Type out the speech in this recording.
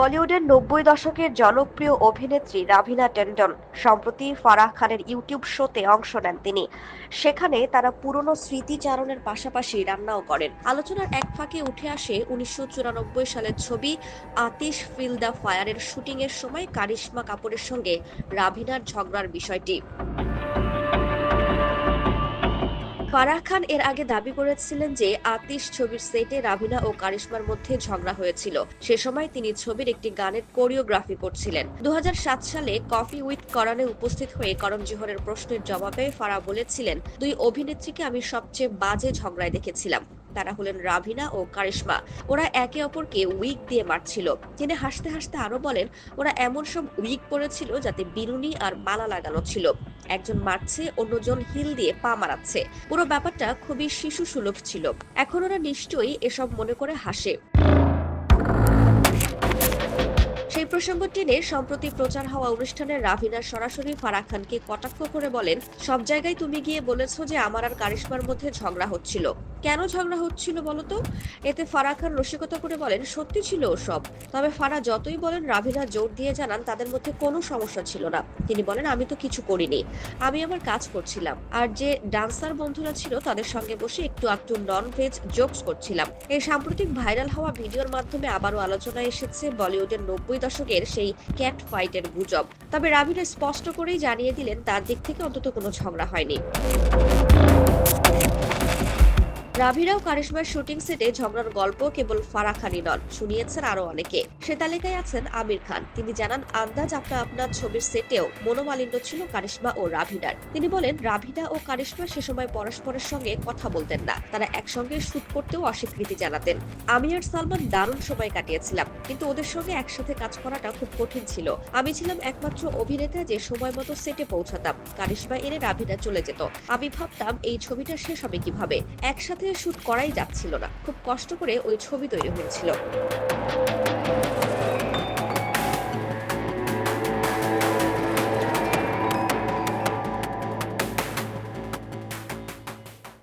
বলিউডের নব্বই দশকের জনপ্রিয় অভিনেত্রী রাভিনা টেন্ডন সম্প্রতি ফারাহ খানের ইউটিউব শোতে অংশ নেন তিনি। সেখানে তারা পুরনো স্মৃতিচারণের পাশাপাশি রান্নাও করেন। আলোচনার এক ফাঁকে উঠে আসে উনিশশো চুরানব্বই সালের ছবি আতিশ ফিল দ্য ফায়ারের শুটিংয়ের সময় কারিশ্মা কাপুরের সঙ্গে রাভিনার ঝগড়ার বিষয়টি। ফারাহ খান এর আগে দাবি করেছিলেন যে আতিশ ছবির সেটে রাভিনা ও কারিশ্মার মধ্যে ঝগড়া হয়েছিল। সে সময় তিনি ছবির একটি গানের কোরিওগ্রাফি করছিলেন। দুহাজার সাত সালে কফি উইথ করণে উপস্থিত হয়ে করণ জোহরের প্রশ্নের জবাবে ফারাহ বলেছিলেন, দুই অভিনেত্রীকে আমি সবচেয়ে বাজে ঝগড়ায় দেখেছিলাম। তারা হলেন রাভিনা ও কারিশ্মা। ওরা একে অপরকে উইক দিয়ে মারছিল। তিনি হাসতে হাসতে আরও বলেন, ওরা এমন সব উইক পড়েছিল যাতে বিরুনি আর মালা লাগানো ছিল। একজন মারছে, অন্যজন হিল দিয়ে পা মারাচ্ছে। পুরো ব্যাপারটা খুবই শিশু সুলভ ছিল। এখন ওরা নিশ্চয়ই এসব মনে করে হাসে। সেই প্রসঙ্গ টেনে সম্প্রতি প্রচার হওয়া অনুষ্ঠানে রাভিনা সরাসরি ফারাহ খানকে কটাক্ষ করে বলেন, সব জায়গায় তুমি গিয়ে বলেছ যে আমার আর কারিশমার মধ্যে ঝগড়া হচ্ছিল। কেন ঝগড়া হচ্ছিল বলতো? এতে ফারাহ খান রসিকতা করে বলেন, সত্যি ছিল সব। তবে ফারা যতই বলেন রাভিনা জোর দিয়ে জানান তাদের মধ্যে কোনো সমস্যা ছিল না। তিনি বলেন, আমি তো কিছু করিনি। আমি আমার কাজ করছিলাম। আর যে ডান্সার বন্ধুরা ছিল তাদের সঙ্গে বসে একটু একটু নন ভেজ জোকস করছিলাম। এই সাম্প্রতিক ভাইরাল হওয়া ভিডিওর মাধ্যমে আবারও আলোচনায় এসেছে বলিউডের নব্বই দশকের সেই ক্যাট ফাইটের গুজব। তবে রাভিনা স্পষ্ট করেই জানিয়ে দিলেন, তার দিক থেকে অন্তত কোনো ঝগড়া হয়নি। রাভিরাও কারিশ্মার শুটিং সেটে ঝগড়ার গল্প কেবল ফারা খানই নন, শুনিয়েছেন আরও অনেকে। সে তালিকায় আছেন আমির খান। তিনি জানান, আন্দাজ আপনা আপনার ছবির সেটেও মনোমালিন্য ছিল কারিশ্মা ও রাভিনার তিনি বলেন রাভিনা ও কারিশ্মা সে সময় পরস্পরের সঙ্গে কথা বলতেন না। তারা একসঙ্গে শুট করতেও অস্বীকৃতি জানাতেন। আমি আর সালমান দারুণ সময় কাটিয়েছিলাম, কিন্তু ওদের সঙ্গে একসাথে কাজ করাটা খুব কঠিন ছিল। আমি ছিলাম একমাত্র অভিনেতা যে সময় মতো সেটে পৌঁছাতাম। কারিশ্মা এনে রাভিনা চলে যেত। আমি ভাবতাম, এই ছবিটা শেষ হবে কীভাবে? একসাথে শুট করাই যাচ্ছিল না। খুব কষ্ট করে ওই ছবি তৈরি হয়েছিল।